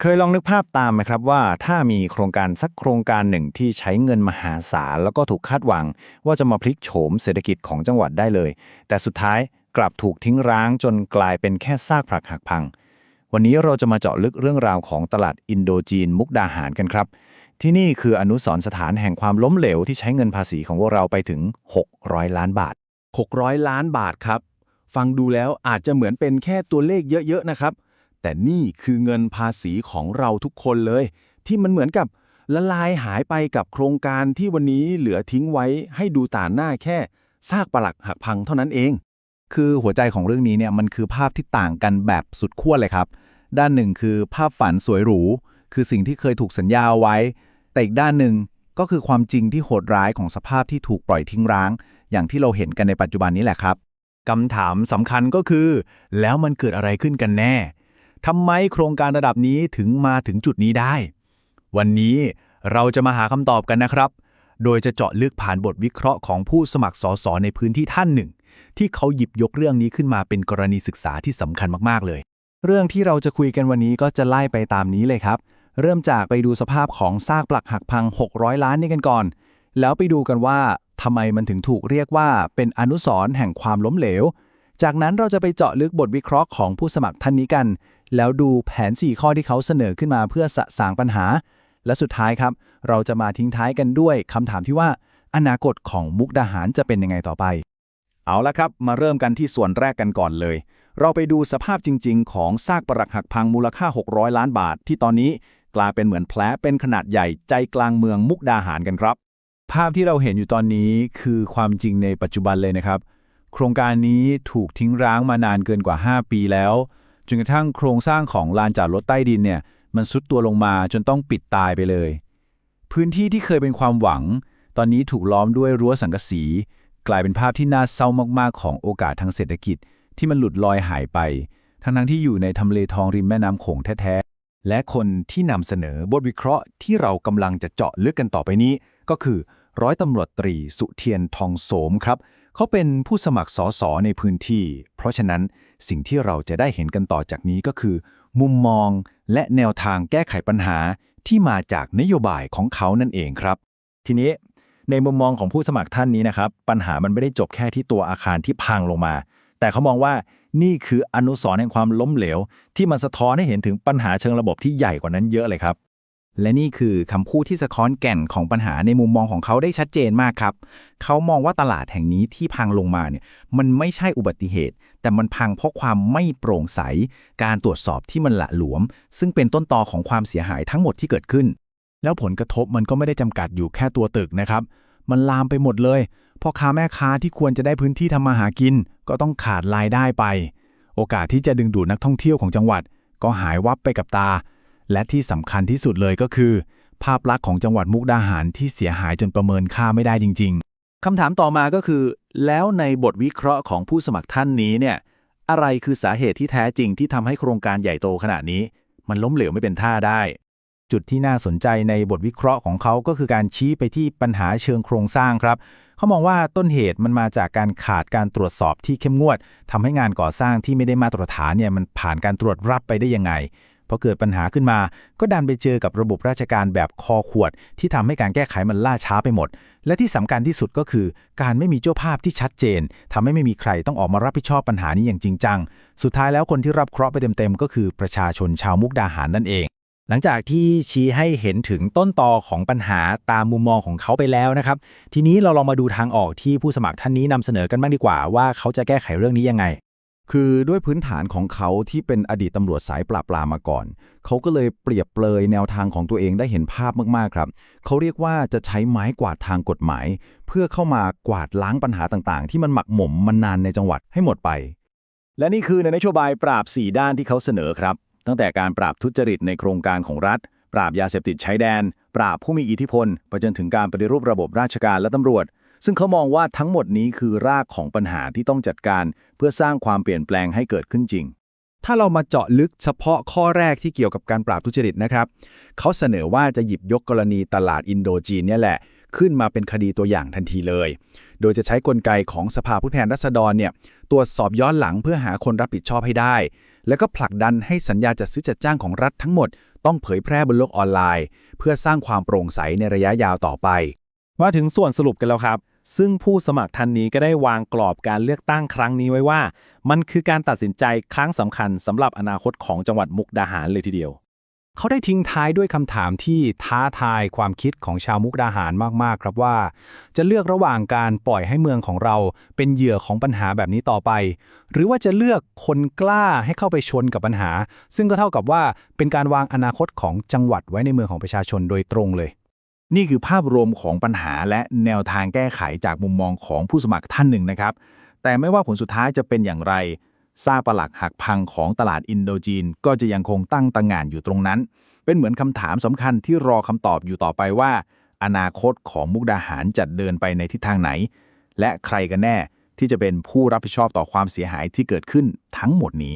เคยลองนึกภาพตามไหมครับว่า ถ้ามีโครงการสักโครงการหนึ่งที่ใช้เงินมหาศาลแล้วก็ถูกคาดหวัง ว่าจะมาพลิกโฉมเศรษฐกิจของจังหวัดได้เลย แต่สุดท้ายกลับถูกทิ้งร้างจนกลายเป็นแค่ซากผลักหักพัง วันนี้เราจะมาเจาะลึกเรื่องราวของตลาดอินโดจีนมุกดาหารกันครับ ที่นี่คืออนุสรสถานแห่งความล้มเหลวที่ใช้เงินภาษีของพวกเราไปถึง 600 ล้านบาท 600 ล้านบาทครับ ฟังดูแล้วอาจจะเหมือนเป็นแค่ตัวเลขเยอะๆนะครับ แต่นี่คือเงินภาษีของเราทุกคนเลย ที่มันเหมือนกับละลายหายไปกับโครงการที่วันนี้เหลือทิ้งไว้ให้ดูต่างหน้าแค่ซากปลักหักพังเท่านั้นเอง คือหัวใจของเรื่องนี้เนี่ยมันคือภาพที่ต่างกันแบบสุดขั้วเลยครับ ด้านหนึ่งคือภาพฝันสวยหรู คือสิ่งที่เคยถูกสัญญาเอาไว้ แต่อีกด้านหนึ่งก็คือความจริงที่โหดร้ายของสภาพที่ถูกปล่อยทิ้งร้าง อย่างที่เราเห็นกันในปัจจุบันนี้แหละครับคำถามสำคัญก็คือ แล้วมันเกิดอะไรขึ้นกันแน่ ทำไมโครงการระดับนี้ถึงมาถึงจุดนี้ได้ วันนี้เราจะมาหาคำตอบกันนะครับ โดยจะเจาะลึกผ่านบทวิเคราะห์ของผู้สมัครสสในพื้นที่ท่านหนึ่ง ที่เขาหยิบยกเรื่องนี้ขึ้นมาเป็นกรณีศึกษาที่สำคัญมากๆเลย เรื่องที่เราจะคุยกันวันนี้ก็จะไล่ไปตามนี้เลยครับ เริ่มจากไปดูสภาพของซากปลักหักพัง 600 ล้านนี้กันก่อน แล้วไปดูกันว่าทำไมมันถึงถูกเรียกว่าเป็นอนุสรณ์แห่งความล้มเหลว จากนั้นเราจะไปเจาะลึกบทวิเคราะห์ของผู้สมัครท่านนี้กัน แล้วดูแผน 4 ข้อที่เขาเสนอขึ้นมาเพื่อสะสางปัญหา และสุดท้ายครับ เราจะมาทิ้งท้ายกันด้วยคำถามที่ว่า อนาคตของมุกดาหารจะเป็นยังไงต่อไป เอาละครับ มาเริ่มกันที่ส่วนแรกกันก่อนเลย เราไปดูสภาพจริง ๆ ของซากปรักหักพังมูลค่า 600 ล้านบาท ที่ตอนนี้กลายเป็นเหมือนแผลเป็นขนาดใหญ่ใจกลางเมืองมุกดาหารกันครับ ภาพที่เราเห็นอยู่ตอนนี้คือความจริงในปัจจุบันเลยนะครับ โครงการนี้ถูกทิ้งร้างมานานเกินกว่า 5 ปีแล้ว จนกระทั่งโครงสร้างของลานจอดรถใต้ดินเนี่ยมันซุดตัวลงมาจนต้องปิดตายไปเลย พื้นที่ที่เคยเป็นความหวัง ตอนนี้ถูกล้อมด้วยรั้วสังกะสี กลายเป็นภาพที่น่าเศร้ามากๆ ของโอกาสทางเศรษฐกิจ ที่มันหลุดลอยหายไป ทั้งๆที่อยู่ในทำเลทองริมแม่น้ำโขงแท้ๆ และคนที่นำเสนอบทวิเคราะห์ที่เรากำลังจะเจาะลึกกันต่อไปนี้ ก็คือ ร้อยตำรวจตรีสุเทียนทองโสมครับ เขาเป็นผู้สมัครสอสอในพื้นที่ เพราะฉะนั้นสิ่งที่เราจะได้เห็นกันต่อจากนี้ก็คือ มุมมองและแนวทางแก้ไขปัญหาที่มาจากนโยบายของเขานั่นเองครับ ทีนี้ในมุมมองของผู้สมัครท่านนี้นะครับ ปัญหามันไม่ได้จบแค่ที่ตัวอาคารที่พังลงมา แต่เขามองว่านี่คืออนุสรณ์แห่งความล้มเหลว ที่มันสะท้อนให้เห็นถึงปัญหาเชิงระบบที่ใหญ่กว่านั้นเยอะเลยครับ และนี่คือคำพูดที่สะท้อนแก่นของปัญหาในมุมมองของเขาได้ชัดเจนมากครับ เขามองว่าตลาดแห่งนี้ที่พังลงมาเนี่ยมันไม่ใช่อุบัติเหตุ แต่มันพังเพราะความไม่โปร่งใส การตรวจสอบที่มันละหลวม ซึ่งเป็นต้นตอของความเสียหายทั้งหมดที่เกิดขึ้น แล้วผลกระทบมันก็ไม่ได้จำกัดอยู่แค่ตัวตึกนะครับ มันลามไปหมดเลยพ่อค้าแม่ค้าที่ควรจะได้พื้นที่ทำมาหากิน ก็ต้องขาดรายได้ไป โอกาสที่จะดึงดูดนักท่องเที่ยวของจังหวัด ก็หายวับไปกับตา และที่สำคัญที่สุดเลยก็คือ ภาพลักษณ์ของจังหวัดมุกดาหารที่เสียหายจนประเมินค่าไม่ได้จริง ๆคำถามต่อมาก็คือ แล้วในบทวิเคราะห์ของผู้สมัครท่านนี้เนี่ยอะไรคือสาเหตุที่แท้จริงที่ทำให้โครงการใหญ่โตขนาดนี้ มันล้มเหลวไม่เป็นท่าได้ จุดที่น่าสนใจในบทวิเคราะห์ของเขาก็คือการชี้ไปที่ปัญหาเชิงโครงสร้างครับเขามองว่าต้นเหตุมันมาจากการขาดการตรวจสอบที่เข้มงวดทำให้งานก่อสร้างที่ไม่ได้มาตรฐานเนี่ยมันผ่านการตรวจรับไปได้ยังไง พอเกิดปัญหาขึ้นมา ก็ดันไปเจอกับระบบราชการแบบคอขวด ที่ทำให้การแก้ไขมันล่าช้าไปหมด และที่สำคัญที่สุดก็คือ การไม่มีเจ้าภาพที่ชัดเจนทำให้ไม่มีใครต้องออกมารับผิดชอบปัญหานี้อย่างจริงจัง สุดท้ายแล้วคนที่รับเคราะห์ไปเต็มๆก็คือประชาชนชาวมุกดาหารนั่นเอง หลังจากที่ชี้ให้เห็นถึงต้นตอของปัญหาตามมุมมองของเขาไปแล้วนะครับ ทีนี้เราลองมาดูทางออกที่ผู้สมัครท่านนี้นำเสนอกันบ้างดีกว่าว่าเขาจะแก้ไขเรื่องนี้ยังไง คือด้วยพื้นฐานของเขาที่เป็นอดีตตำรวจสายปราบปรามมาก่อน เขาก็เลยเปรียบเปรยแนวทางของตัวเองได้เห็นภาพมากๆครับ เขาเรียกว่าจะใช้ไม้กวาดทางกฎหมาย เพื่อเข้ามากวาดล้างปัญหาต่างๆ ที่มันหมักหมมมานานในจังหวัดให้หมดไป และนี่คือในนโยบายปราบ 4 ด้านที่เขาเสนอครับ ตั้งแต่การปราบทุจริตในโครงการของรัฐ ปราบยาเสพติดชายแดน ปราบผู้มีอิทธิพลไปจนถึงการปฏิรูประบบราชการและตำรวจ ซึ่งเขามองว่าทั้งหมดนี้คือรากของปัญหาที่ต้องจัดการ เพื่อสร้างความเปลี่ยนแปลงให้เกิดขึ้นจริง ถ้าเรามาเจาะลึกเฉพาะข้อแรกที่เกี่ยวกับการปราบทุจริตนะครับเขาเสนอว่าจะหยิบยกกรณีตลาดอินโดจีนเนี่ยแหละขึ้นมาเป็นคดีตัวอย่างทันทีเลย โดยจะใช้กลไกของสภาผู้แทนราษฎรเนี่ยตรวจสอบย้อนหลังเพื่อหาคนรับผิดชอบให้ได้ แล้วก็ผลักดันให้สัญญาจัดซื้อจัดจ้างของรัฐทั้งหมด ต้องเผยแพร่บนโลกออนไลน์ เพื่อสร้างความโปร่งใสในระยะยาวต่อไป มาถึงส่วนสรุปกันแล้วครับ ซึ่งผู้สมัครท่านนี้ก็ได้วางกรอบการเลือกตั้งครั้งนี้ไว้ว่า มันคือการตัดสินใจครั้งสำคัญสำหรับอนาคตของจังหวัดมุกดาหารเลยทีเดียว เขาได้ทิ้งท้ายด้วยคำถามที่ท้าทายความคิดของชาวมุกดาหารมากๆ ครับว่า จะเลือกระหว่างการปล่อยให้เมืองของเราเป็นเหยื่อของปัญหาแบบนี้ต่อไป หรือว่าจะเลือกคนกล้าให้เข้าไปชนกับปัญหา ซึ่งก็เท่ากับว่าเป็นการวางอนาคตของจังหวัดไว้ในมือของประชาชนโดยตรงเลย นี่คือภาพรวมของปัญหาและแนวทางแก้ไขจากมุมมองของผู้สมัครท่านหนึ่งนะครับ แต่ไม่ว่าผลสุดท้ายจะเป็นอย่างไรซากปลักหักพังของตลาดอินโดจีน ก็จะยังคงตั้งตังงานอยู่ตรงนั้น เป็นเหมือนคำถามสำคัญที่รอคำตอบอยู่ต่อไปว่า อนาคตของมุกดาหารจะเดินไปในทิศทางไหน และใครกันแน่ที่จะเป็นผู้รับผิดชอบต่อความเสียหายที่เกิดขึ้นทั้งหมดนี้